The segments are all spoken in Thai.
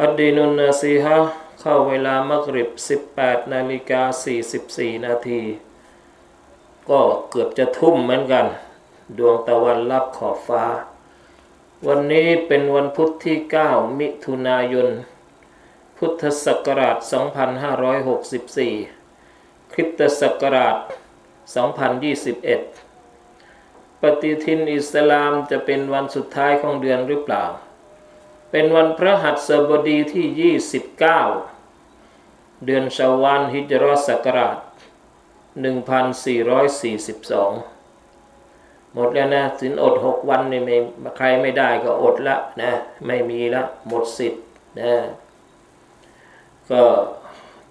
อัดดีนุนนาซีฮะเข้าเวลามักริบ 18 นาฬิกา 44 นาที ก็เกือบจะทุ่มเหมือนกัน ดวงตะวันลับขอบฟ้า วันนี้เป็นวันพุธที่ 9 มิถุนายน พุทธศักราช 2564 คริสตศักราช 2021 ปฏิทินอิสลามจะเป็นวันสุดท้ายของเดือนหรือเปล่า เป็นวันพระหัสบดีที่ 29 เดือนชาวานฮิจรอศักราช 1442 หมดแล้วนะสินอด 6 วันนี่ไม่ใครไม่ได้ก็อดละนะ ไม่มีละหมดสิทธิ์นะก็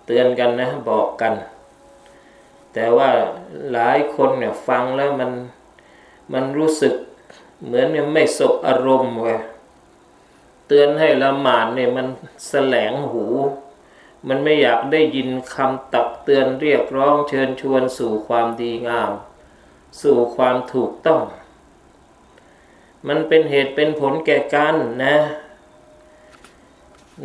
เตือนกันนะ บอกกัน แต่ว่าหลายคนเนี่ยฟังแล้วมันมันรู้สึกเหมือนยังไม่สบอารมณ์เว้ย ตือนให้ละหมาดเนี่ยมันแสลงหู มันไม่อยากได้ยินคำตักเตือนเรียกร้องเชิญชวนสู่ความดีงาม สู่ความถูกต้อง มันเป็นเหตุเป็นผลแก่กันนะ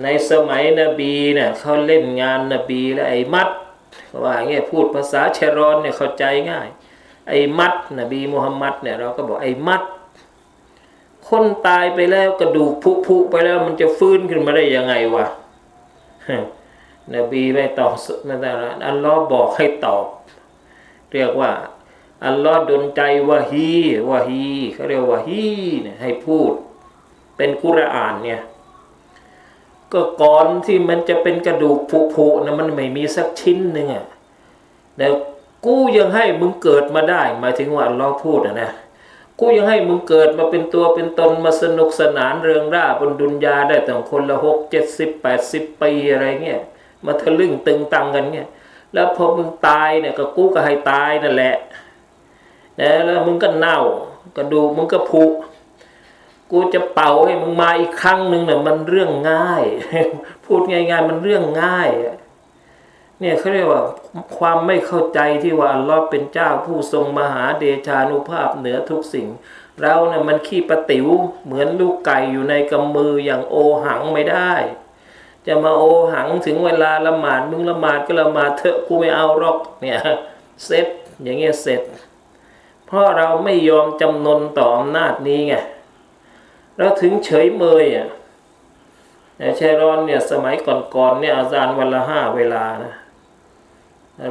ในสมัยนบีเนี่ยเขาเล่นงานนบีแล้วไอ้มัดว่าอย่างเงี้ยพูดภาษาเชรอนเนี่ยเข้าใจง่าย ไอ้มัดนบีมุฮัมมัดเนี่ยเราก็บอกไอ้มัด คนตายไปแล้วกระดูกผุผุไปแล้วมันจะฟื้นขึ้นมาได้ยังไงวะนบีไม่ตอบนั่นแหละอัลลอฮ์บอกให้ตอบ เรียกว่า อัลลอฮ์ดลใจวะฮีวะฮีเขาเรียกว่าฮีเนี่ยให้พูด เป็นกุรอานเนี่ย ก็ก่อนที่มันจะเป็นกระดูกผุๆนะมันไม่มีสักชิ้นหนึ่งอะแล้วกูยังให้มึงเกิดมาได้หมายถึงว่าอัลลอฮ์พูดนะนะ กูยังให้มึงเกิดมาเป็นตัวเป็นตนมาสนุกสนานเริงร่าบนดุนยาได้ตั้งคนละหกเจ็ดสิบแปดสิบปีอะไรเงี้ยมาทะลึ่งตึงตังกันเงี้ยแล้วพอมึงตายเนี่ยก็กูก็ให้ตายนั่นแหละนะแล้วมึงก็เน่ากระดูกมึงก็ผุกูจะเป่าให้มึงมาอีกครั้งหนึ่งเนี่ยมันเรื่องง่าย พูดง่ายๆมันเรื่องง่าย เนี่ยเขาเรียกว่าความไม่เข้าใจที่ว่าอัลลอฮ์เป็นเจ้าผู้ทรงมหาเดชานุภาพเหนือทุกสิ่ง เราเนี่ยมันขี้ประติ๋วเหมือนลูกไก่อยู่ในกำมืออย่างโอหังไม่ได้ จะมาโอหังถึงเวลาละหมาดมึงละหมาดก็ละหมาดเถอะกูไม่เอาหรอกเนี่ยเสร็จอย่างเงี้ยเสร็จ เพราะเราไม่ยอมจำนนต่ออำนาจนี้ไงเราถึงเฉยเมยอะแต่เชรอนเนี่ยสมัยก่อนๆเนี่ยอาจารย์วันละห้าเวลานะ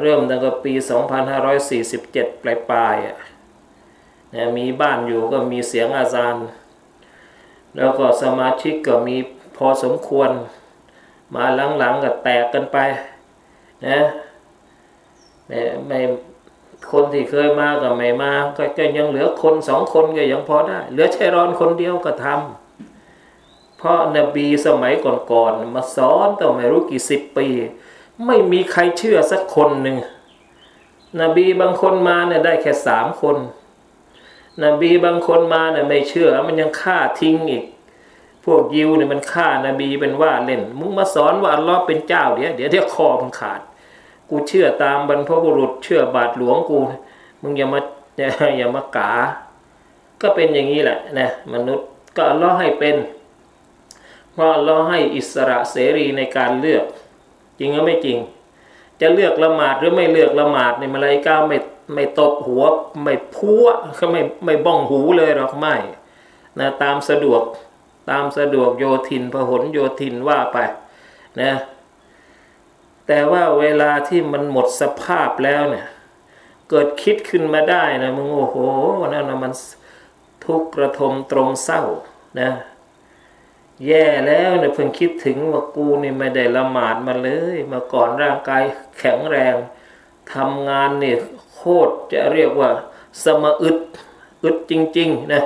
เริ่มตั้งแต่ปี 2547 ปลายปลายอะนะมีบ้านอยู่ก็มีเสียงอาจารย์ แล้วก็สมาชิกก็มีพอสมควร มาหลังๆก็แตกกันไปนะไม่ไม่คนที่เคยมาก็ไม่มาก็ก็ยังเหลือคนสองคนก็ยังพอได้ เหลือชัยรอนคนเดียวก็ทำเพราะนบีสมัยก่อนๆมาสอนต่อไม่รู้กี่สิบปี ไม่มีใครเชื่อสักคนหนึ่งนบีบางคนมาเนี่ยได้แค่สามคน นบีบางคนมาเนี่ยไม่เชื่อ มันยังฆ่าทิ้งอีก พวกยิวเนี่ยมันฆ่านบีเป็นว่าเล่น มึงมาสอนว่าอัลลอฮ์เป็นเจ้าเดี๋ยวเดี๋ยวเดี๋ยวคอมึงขาด กูเชื่อตามบรรพบุรุษเชื่อบาทหลวงกู มึงอย่ามาอย่าอย่ามากา ก็เป็นอย่างนี้แหละนะมนุษย์ก็อัลลอฮ์ให้เป็นเพราะอัลลอฮ์ให้อิสระเสรีในการเลือก จริงหรือไม่จริง จะเลือกละหมาดหรือไม่เลือกละหมาดในมาลายกาไม่ไม่ตบหัวไม่พัวเขาไม่ไม่บ้องหูเลยหรอกไม่นะตามสะดวกตามสะดวกโยทินพหลโยทินว่าไปนะแต่ว่าเวลาที่มันหมดสภาพแล้วเนี่ยเกิดคิดขึ้นมาได้นะมึงโอ้โหนั่นนะมันทุกข์กระทมตรงเศร้านะ แย่แล้วเนี่ยเพิ่งคิดถึงว่ากูนี่ไม่ได้ละหมาดมาเลยมาก่อนร่างกายแข็งแรงทำงานเนี่ยโคตรจะเรียกว่า สมอึดอึดจริง ๆ นะ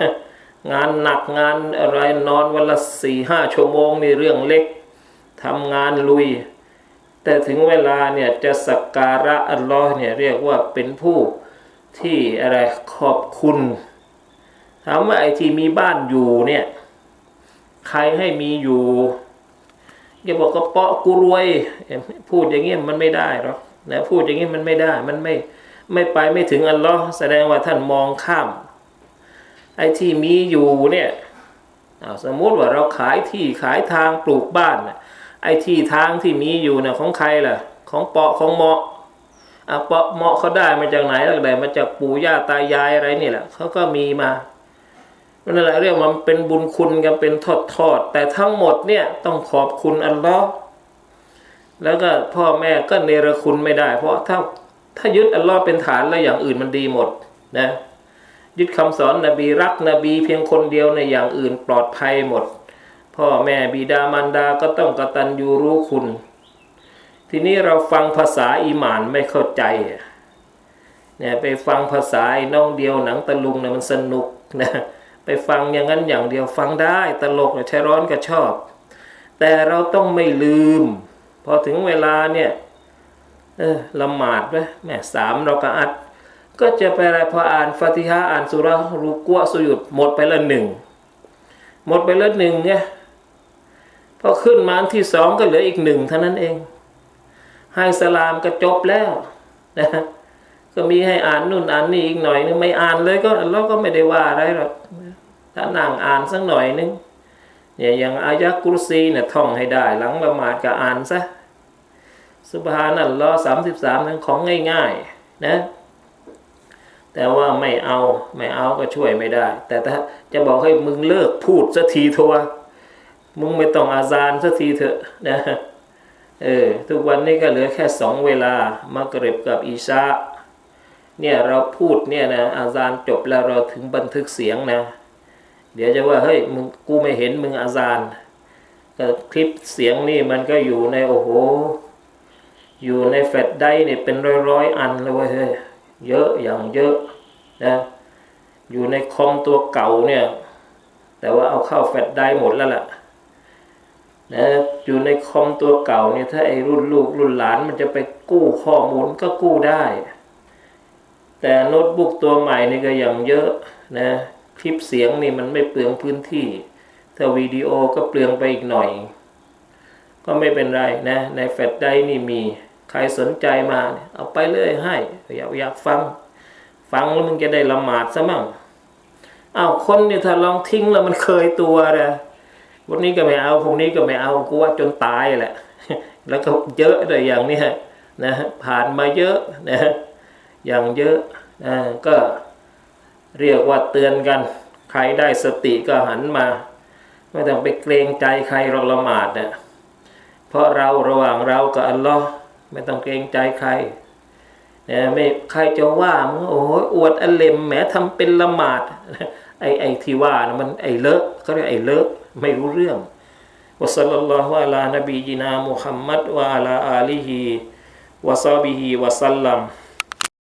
งานหนักงานอะไรนอนวันละสี่ห้าชั่วโมงนี่เรื่องเล็กทำงานลุย แต่ถึงเวลาเนี่ยจะสักการะอัลลอฮ์เนี่ยเรียกว่าเป็นผู้ที่อะไรขอบคุณถามว่าไอ้ที่มีบ้านอยู่เนี่ย ใครให้มีอยู่อย่าบอกกระเปาะกูรวย พูดอย่างเงี้ยมันไม่ได้หรอกนะพูดอย่างเงี้ยมันไม่ได้ มันไม่ไม่ไปไม่ถึงอัลลอฮ์แสดงว่าท่านมองข้าม ไอ้ที่มีอยู่เนี่ยสมมุติว่าเราขายที่ขายทางปลูกบ้านนะไอ้ที่ทางที่มีอยู่เนี่ยของใครล่ะ ของเปาะของเหมาะอะเปาะเหมาะเขาได้มาจากไหนล่ะได้มาจากปู่ย่าตายายอะไรนี่แหละเขาก็มีมา นั่นแหละเรียกว่ามันเป็นบุญคุณกันเป็นทอดทอด แต่ทั้งหมดเนี่ยต้องขอบคุณอัลลอฮ์แล้วก็พ่อแม่ก็เนรคุณไม่ได้ เพราะถ้าถ้ายึดอัลลอฮ์เป็นฐานแล้วอย่างอื่นมันดีหมดนะยึดคำสอนนบีรักนบีเพียงคนเดียวในอย่างอื่นปลอดภัยหมด พ่อแม่บิดามารดาก็ต้องกตัญญูรู้คุณ ทีนี้เราฟังภาษาอีหมานไม่เข้าใจเนี่ยไปฟังภาษาน้องเดียวหนังตะลุงเนี่ยมันสนุกนะ ไปฟังอย่างนั้นอย่างเดียวฟังได้ตลกใช้ร้อนก็ชอบ แต่เราต้องไม่ลืม พอถึงเวลาเนี่ยเออละหมาดไหมแม่สามเราก็อัด ก็จะไปอะไรพออ่านฟาติฮะอ่านสุรารูกัวสุยุดหมดไปละหนึ่งหมดไปละหนึ่งเนี่ยพอขึ้นมานที่สองก็เหลืออีกหนึ่งเท่านั้นเอง ให้สลามก็จบแล้วนะก็มีให้อ่านนู่นอ่านนี่อีกหน่อยนึงไม่อ่านเลยก็เราก็ไม่ได้ว่าอะไรหรอก ถ้านั่งอ่านสักหน่อยนึงเนี่ยอย่างอายะกุรซีเนี่ยท่องให้ได้ หลังละหมาดก็อ่านซะสุบฮานัลลอฮ์สามสิบสามนั้นของง่ายๆนะแต่ว่าไม่เอาไม่เอาก็ช่วยไม่ได้ แต่ถ้าจะบอกให้มึงเลิกพูดสักทีเถอะวมึงไม่ต้องอาซานสักทีเถอะนะเออทุกวันนี้ก็เหลือแค่สองเวลามาเกร็บกับอีชาเนี่ยเราพูดเนี่ยนะอาซานจบแล้วเราถึงบันทึกเสียงนะ เดี๋ยวจะว่าเฮ้ยมึงกูไม่เห็นมึงอาซานก็คลิปเสียงนี่มันก็อยู่ในโอ้โห อยู่ในแฟลชไดรฟ์เนี่ยเป็นร้อยๆอันเลยเว้ยเฮ้ยเยอะอย่างเยอะนะอยู่ในคอมตัวเก่าเนี่ย แต่ว่าเอาเข้าแฟลชได้หมดแล้วล่ะนะอยู่ในคอมตัวเก่าเนี่ยถ้าไอ้รุ่นลูกรุ่นหลานมันจะไปกู้ข้อมูลก็กู้ได้ แต่โน้ตบุ๊กตัวใหม่นี่ก็อย่างเยอะนะ คลิปเสียงนี่มันไม่เปลืองพื้นที่ถ้าวิดีโอก็เปลืองไปอีกหน่อย ก็ไม่เป็นไรนะ ในแฟลชได้นี่มีใครสนใจมาเอาไปเลยให้อยากอยากฟัง ฟังแล้วมึงจะได้ละหมาดซะมั่งอ้าวคนเนี่ยถ้าลองทิ้งแล้วมันเคยตัวนะวันนี้ก็ไม่เอาพรุ่งนี้ก็ไม่เอากูว่าจนตายแหละ แล้วก็เยอะเลยอย่างนี้นะผ่านมาเยอะนะอย่างเยอะนะก็ เรียกว่าเตือนกัน ใครได้สติก็หันมา ไม่ต้องไปเกรงใจใครหรอกละหมาดเนี่ยเพราะเราระหว่างเรากับอัลลอฮ์ไม่ต้องเกรงใจใครเนี่ยไม่ใครจะว่ามึงโอ้ยอวดอเลมแหมทำเป็นละหมาดไอไอที่ว่านะมันไอเลอะเขาเรียกไอเลอะไม่รู้เรื่องวะซัลลัลลอฮุอะลานบีญินามุฮัมมัดวะอะลาอาลีฮิวะซอบิฮิวะซัลลัม